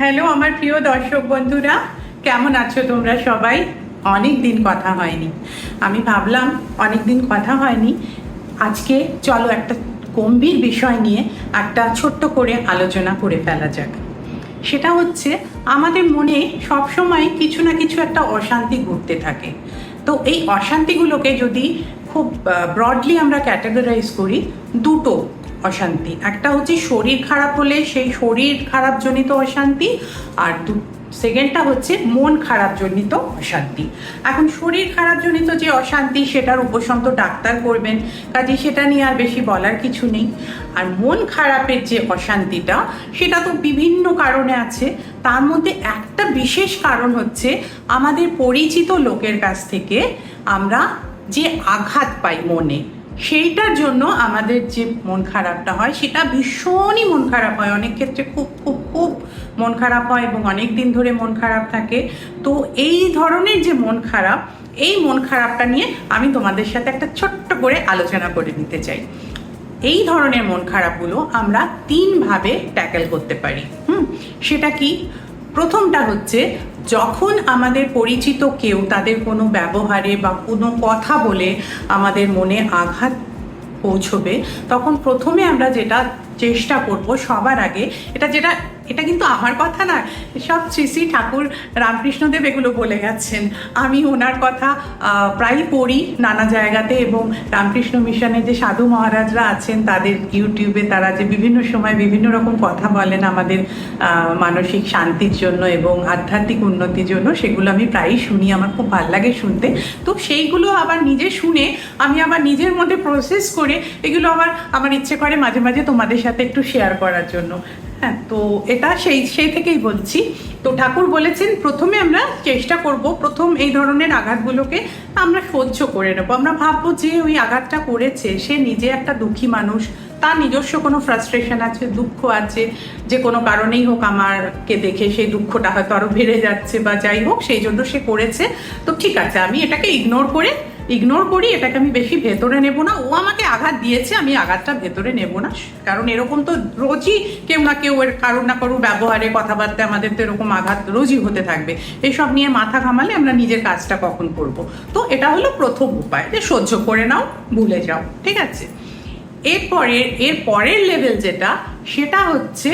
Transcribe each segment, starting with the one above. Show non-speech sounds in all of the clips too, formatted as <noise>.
Hello, আমার প্রিয় দর্শক বন্ধুরা, কেমন আছো তোমরা সবাই? অনেক দিন কথা হয়নি। আমি ভাবলাম অনেক দিন কথা হয়নি। আজকে চলো একটা গম্ভীর বিষয় নিয়ে একটা ছোট্ট করে আলোচনা করে ফেলা যাক। সেটা হচ্ছে, আমাদের মনে সবসময় কিছু না কিছু একটা অশান্তি ঘুরতে থাকে। তো এই অশান্তিগুলোকে যদি খুব ব্রডলি আমরা ক্যাটাগরাইজ করি, দুটো অশান্তি। একটা হচ্ছে শরীর খারাপ হলে সেই শরীর খারাপ জনিত অশান্তি, আর দু, সেকেন্ডটা হচ্ছে মন খারাপ জনিত অশান্তি। এখন শরীর খারাপ জনিত যে অশান্তি, সেটার উপশম তো ডাক্তার করবেন কাজে সেটা নিয়ে আর বেশি বলার কিছু নেই। আর মন খারাপের যে অশান্তিটা, সেটা তো বিভিন্ন কারণে আছে। তার মধ্যে একটা বিশেষ কারণ হচ্ছে আমাদের পরিচিত লোকের কাছ থেকে আমরা যে আঘাত পাই মনে সেইটার জন্য আমাদের যে মন খারাপটা হয়, সেটা ভীষণই মন খারাপ হয়। অনেক ক্ষেত্রে খুব খুব খুব মন খারাপ হয় এবং অনেক দিন ধরে মন খারাপ থাকে। তো এই ধরনের যে মন খারাপ, এই মন খারাপটা নিয়ে আমি তোমাদের সাথে একটা ছোট্ট করে আলোচনা করে নিতে চাই। এই ধরনের মন খারাপগুলো আমরা তিনভাবে ট্যাকেল করতে পারি। হুম, সেটা কি? প্রথমটা হচ্ছে যখন আমাদের পরিচিত কেউ তাদের কোনো ব্যবহারে বা কোনো কথা বলে আমাদের মনে আঘাত পৌঁছবে, তখন প্রথমে আমরা যেটা চেষ্টা করব সবার আগে, এটা যেটা এটা কিন্তু আমার কথা না সব শ্রী ঠাকুর রামকৃষ্ণদেব এগুলো বলে গেছেন। আমি ওনার কথা আহ, প্রায়ই পড়ি নানা জায়গাতে এবং রামকৃষ্ণ মিশনে যে সাধু মহারাজরা আছেন তাদের ইউটিউবে তারা যে বিভিন্ন সময় বিভিন্ন রকম কথা বলেন আমাদের মানসিক শান্তির জন্য এবং আধ্যাত্মিক উন্নতির জন্য সেগুলো আমি প্রায়ই শুনি আমার খুব ভালো লাগে শুনতে। তো সেইগুলো আবার নিজে শুনে আমি আবার নিজের মধ্যে প্রসেস করে এগুলো আবার আমার ইচ্ছে করে মাঝে মাঝে তোমাদের সাথে একটু শেয়ার করার জন্য। হ্যাঁ তো এটা সেই সেই থেকেই বলছি। তো ঠাকুর বলেছেন, প্রথমে আমরা চেষ্টা করব, প্রথম এই ধরনের আঘাতগুলোকে আমরা সহ্য করে নেব। আমরা ভাববো যে ওই আঘাতটা করেছে, সে নিজে একটা দুঃখী মানুষ, তার নিজস্ব কোনো ফ্রাস্ট্রেশন আছে, দুঃখ আছে, যে কোনো কারণেই হোক আমারকে দেখে সেই দুঃখটা হয়তো আরও বেড়ে যাচ্ছে বা যাই হোক, সেই জন্য সে করেছে। তো ঠিক আছে, আমি এটাকে ইগনোর করে ইগনোর করি, এটাকে আমি বেশি ভেতরে নেব না। ও আমাকে আঘাত দিয়েছে, আমি আঘাতটা ভেতরে নেব না। কারণ এরকম তো রোজই কেউ না কেউ এর কারোর না কারোর ব্যবহারে কথাবার্তা আমাদের তো এরকম আঘাত রোজই হতে থাকবে। এইসব নিয়ে মাথা ঘামালে আমরা নিজের কাজটা কখন করব। তো এটা হলো প্রথম উপায়, যে সহ্য করে নাও, ভুলে যাও, ঠিক আছে? এরপরে, এর পরের লেভেল যেটা, সেটা হচ্ছে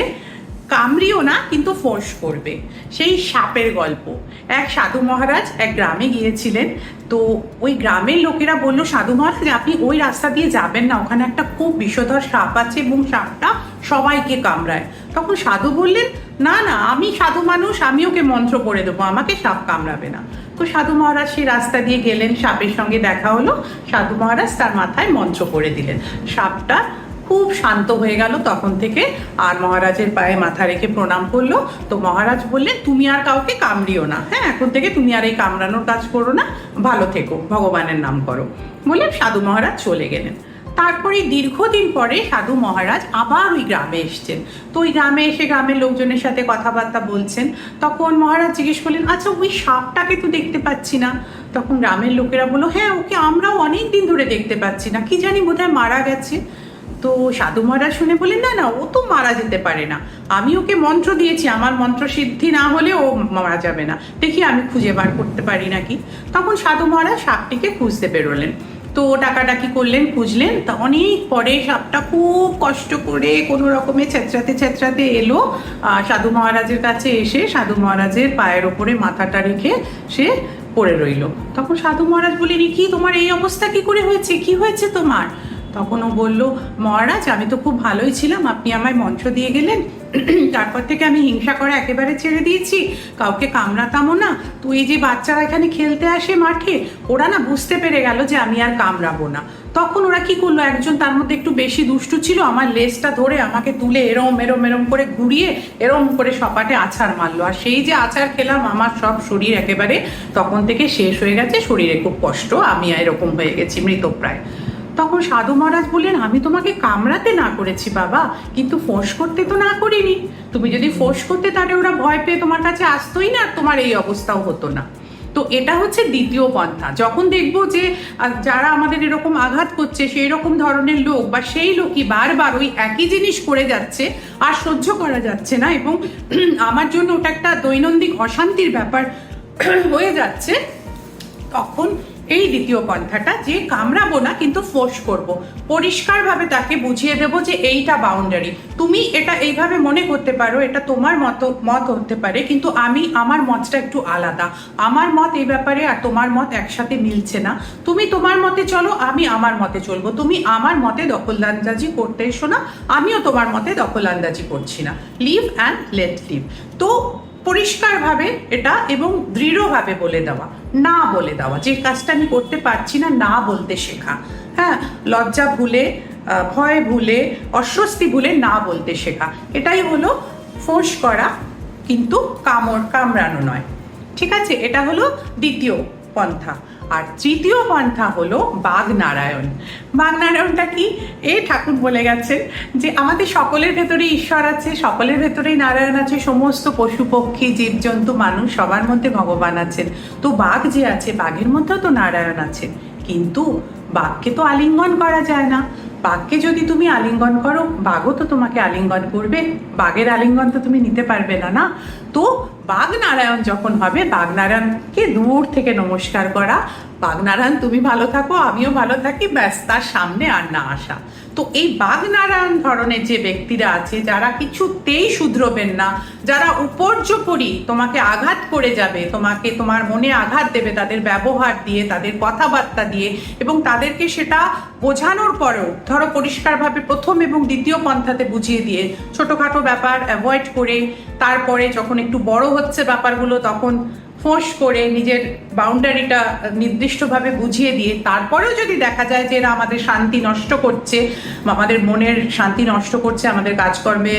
কামড়িও না, কিন্তু ফোর্স করবে। সেই সাপের গল্প। এক সাধু মহারাজ এক গ্রামে গিয়েছিলেন। তো ওই গ্রামের লোকেরা বলল, সাধু মহারাজ, আপনি ওই রাস্তা দিয়ে যাবেন না। ওখানে একটা খুব বিষধর সাপ আছে এবং সাপটা সবাইকে কামড়ায়। তখন সাধু বললেন, না না, আমি সাধু মানুষ, আমি ওকে মন্ত্র করে দেবো, আমাকে সাপ কামড়াবে না। তো সাধু মহারাজ সেই রাস্তা দিয়ে গেলেন, সাপের সঙ্গে দেখা হলো। সাধু মহারাজ তার মাথায় মন্ত্র করে দিলেন। সাপটা খুব শান্ত হয়ে গেল। তখন থেকে আর মহারাজের পায়ে মাথা রেখে প্রণাম করল। তো মহারাজ বললেন, তুমি আর কাউকে কামড়িও না হ্যাঁ? এখন থেকে তুমি আর এই কামড়ানোর কাজ করো না, ভালো থেকো, ভগবানের নাম করো। বললেন, সাধু মহারাজ চলে গেলেন। তারপরে দীর্ঘদিন পরে সাধু মহারাজ আবার ওই গ্রামে এসছেন। তো ওই গ্রামে এসে গ্রামের লোকজনের সাথে কথাবার্তা বলছেন। তখন মহারাজ জিজ্ঞেস করলেন আচ্ছা ওই সাপটাকে তো দেখতে পাচ্ছি না। তখন গ্রামের লোকেরা বলল হ্যাঁ ওকে আমরাও অনেক দিন ধরে দেখতে পাচ্ছি না। কি জানি বোধহয় মারা গেছে। তো সাধু মহারাজ শুনে বললেন, না না, ও তো মারা যেতে পারে না। আমি ওকে মন্ত্র দিয়েছি, আমার মন্ত্র সিদ্ধি না হলে ও মারা যাবে না। দেখি আমি খুঁজে বার করতে পারি নাকি? তখন সাধু মহারাজ সাপটিকে খুঁজতে বেরোলেন। তো ডাকাডাকি করলেন, খুঁজলেন। তা অনেক পরে সাপটা খুব কষ্ট করে কোনো রকমে ছেঁচড়াতে ছেঁচড়াতে এলো। সাধু মহারাজের কাছে এসে সাধু মহারাজের পায়ের ওপরে মাথাটা রেখে সে পড়ে রইল। তখন সাধু মহারাজ বললেন, "এ কি তোমার এই অবস্থা? কি করে হয়েছে? কি হয়েছে তোমার? তখন ও বলল, মহারাজ, আমি তো খুব ভালোই ছিলাম। আপনি আমায় মঞ্চ দিয়ে গেলেন। তারপর থেকে আমি হিংসা করা একেবারে ছেড়ে দিয়েছি। কাউকে কামড়াতামও না। তুই যে বাচ্চারা এখানে খেলতে আসে মাঠে, ওরা না বুঝতে পেরে গেল যে আমি আর কামড়াবো না। তখন ওরা কি করল? একজন তার মধ্যে একটু বেশি দুষ্টু ছিল। আমার লেজটা ধরে আমাকে তুলে এরম এরম এরম করে ঘুরিয়ে এরম করে সপাটে আছাড় মারলো। আর সেই যে আছাড় খেলাম, আমার সব শরীর একেবারে তখন থেকে শেষ হয়ে গেছে। শরীরে খুব কষ্ট। আমি এরকম হয়ে গেছি মৃতপ্রায়। তখন সাধু মহারাজ বললেন, আমি তোমাকে কামড়াতে না করেছি বাবা, কিন্তু ফোঁস করতে তো না করিনি। তুমি যদি ফোঁস করতে তাহলে ওরা ভয় পেয়ে তোমার কাছে আসতোই না তোমার এই অবস্থাও হতো না। তো এটা হচ্ছে দ্বিতীয় পন্থা। যখন দেখব যে যারা আমাদের এরকম আঘাত করছে, সেই রকম ধরনের লোক বা সেই লোকই বারবার ওই একই জিনিস করে যাচ্ছে, আর সহ্য করা যাচ্ছে না এবং <clears throat> আমার জন্য ওটা একটা দৈনন্দিন অশান্তির ব্যাপার <clears throat> হয়ে যাচ্ছে, তখন এই দ্বিতীয় পন্থাটা যে কামড়াবো না, কিন্তু ফোর্স করব। পরিষ্কারভাবে তাকে বুঝিয়ে দেব যে এইটা বাউন্ডারি তুমি এটা এইভাবে মনে করতে পারো, এটা তোমার মত মত হতে পারে, কিন্তু আমি, আমার মতটা একটু আলাদা। আমার মত এই ব্যাপারে আর তোমার মত একসাথে মিলছে না। তুমি তোমার মতে চলো, আমি আমার মতে চলবো। তুমি আমার মতে দখলদান্দাজি করতে এসো না, আমিও তোমার মতে দখলআন্দাজি করছি না। লিভ অ্যান্ড লেট লিভ তো পরিষ্কারভাবে এটা এবং দৃঢ়ভাবে বলে দেওয়া। না বলে দেওয়া, যে কাজটা আমি করতে পারছি না না বলতে শেখা। হ্যাঁ লজ্জা ভুলে ভয় ভুলে, অস্বস্তি ভুলে না বলতে শেখা। এটাই হলো ফোঁস করা, কিন্তু কামড়, কামড়ানো নয়। ঠিক আছে? এটা হলো দ্বিতীয় পন্থা। আর তৃতীয় পন্থা হলো বাঘ নারায়ণ বাঘ নারায়ণটা কি? এই ঠাকুর বলে গেছেন যে আমাদের সকলের ভেতরে ঈশ্বর আছে, সকলের ভেতরেই নারায়ণ আছে, সমস্ত পশু, পক্ষী, জীবজন্তু, মানুষ, সবার মধ্যে ভগবান আছেন। তো বাঘ যে আছে, বাঘের মধ্যেও তো নারায়ণ আছে কিন্তু বাঘকে তো আলিঙ্গন করা যায় না। বাঘকে যদি তুমি আলিঙ্গন করো, বাঘও তো তোমাকে আলিঙ্গন করবে। বাঘের আলিঙ্গন তো তুমি নিতে পারবে না না? তো বাঘ নারায়ণ যখন হবে, বাগনারায়ণকে দূর থেকে নমস্কার করা। বাগনারায়ণ, তুমি ভালো থাকো, আমিও ভালো থাকি, ব্যাস, তার সামনে আর না আসা। তো এই বাঘ নারায়ণ ধরনের যে ব্যক্তিরা আছে, যারা কিছুতেই শুধরবেন না, যারা উপর্যপরি তোমাকে আঘাত করে যাবে, তোমাকে, তোমার মনে আঘাত দেবে তাদের ব্যবহার দিয়ে, তাদের কথাবার্তা দিয়ে এবং তাদেরকে সেটা বোঝানোর পরেও, ধরো পরিষ্কারভাবে প্রথম এবং দ্বিতীয় পন্থাতে বুঝিয়ে দিয়ে ছোটোখাটো ব্যাপার অ্যাভয়েড করে, তারপরে যখন একটু বড় হচ্ছে ব্যাপারগুলো, তখন ফোঁস করে নিজের বাউন্ডারিটা নির্দিষ্টভাবে বুঝিয়ে দিয়ে তারপরেও যদি দেখা যায় যে এরা আমাদের শান্তি নষ্ট করছে আমাদের মনের শান্তি নষ্ট করছে, আমাদের কাজকর্মে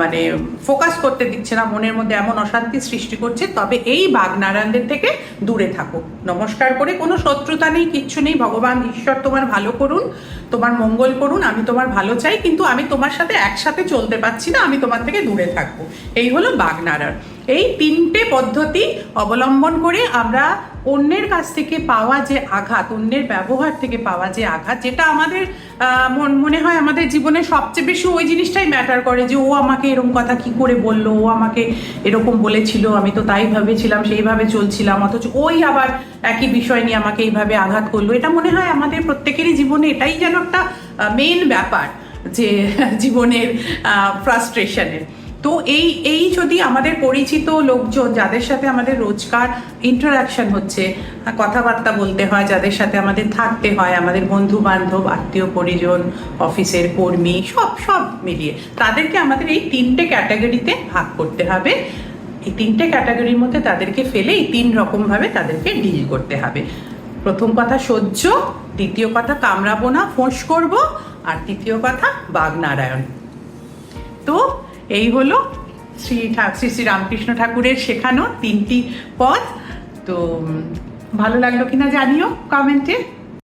মানে ফোকাস করতে দিচ্ছে না, মনের মধ্যে এমন অশান্তি সৃষ্টি করছে, তবে এই বাগনারায়ণদের থেকে দূরে থাকো। নমস্কার করে, কোনো শত্রুতা নেই, কিচ্ছু নেই। ভগবান, ঈশ্বর তোমার ভালো করুন, তোমার মঙ্গল করুন, আমি তোমার ভালো চাই, কিন্তু আমি তোমার সাথে একসাথে চলতে পারছি না, আমি তোমার থেকে দূরে থাকব। এই হলো বাগনারায়ণ। এই তিনটে পদ্ধতি অবলম্বন করে আমরা অন্যের কাছ থেকে পাওয়া যে আঘাত, অন্যের ব্যবহার থেকে পাওয়া যে আঘাত, যেটা আমাদের মন- মনে হয় আমাদের জীবনে সবচেয়ে বেশি ওই জিনিসটাই ম্যাটার করে যে ও আমাকে এরকম কথা কি করে বলল, ও আমাকে এরকম বলেছিল, আমি তো তাই ভেবেছিলাম, সেইভাবে চলছিলাম, অথচ ওই আবার একই বিষয় নিয়ে আমাকে এইভাবে আঘাত করল। এটা মনে হয় আমাদের প্রত্যেকেরই জীবনে এটাই যেন একটা মেইন ব্যাপার যে <laughs> জীবনের ফ্রাস্ট্রেশনের তো এই এই যদি আমাদের পরিচিত লোকজন যাদের সাথে আমাদের রোজকার ইন্টারাকশন হচ্ছে, কথাবার্তা বলতে হয়, যাদের সাথে আমাদের থাকতে হয়, আমাদের বন্ধু বান্ধব আত্মীয় পরিজন, অফিসের কর্মী, সব সব মিলিয়ে তাদেরকে আমাদের এই তিনটে ক্যাটাগরিতে ভাগ করতে হবে। এই তিনটে ক্যাটাগরির মধ্যে তাদেরকে ফেলে এই তিন রকমভাবে তাদেরকে ডিল করতে হবে। প্রথম কথা সহ্য, দ্বিতীয় কথা কামড়াবো না, ফোঁস করব, আর তৃতীয় কথা বাগনারায়ণ তো এই হলো শ্রী শ্রী শ্রী রামকৃষ্ণ ঠাকুরের শেখানো তিনটি পথ তো ভালো লাগল কিনা জানিও কমেন্টে।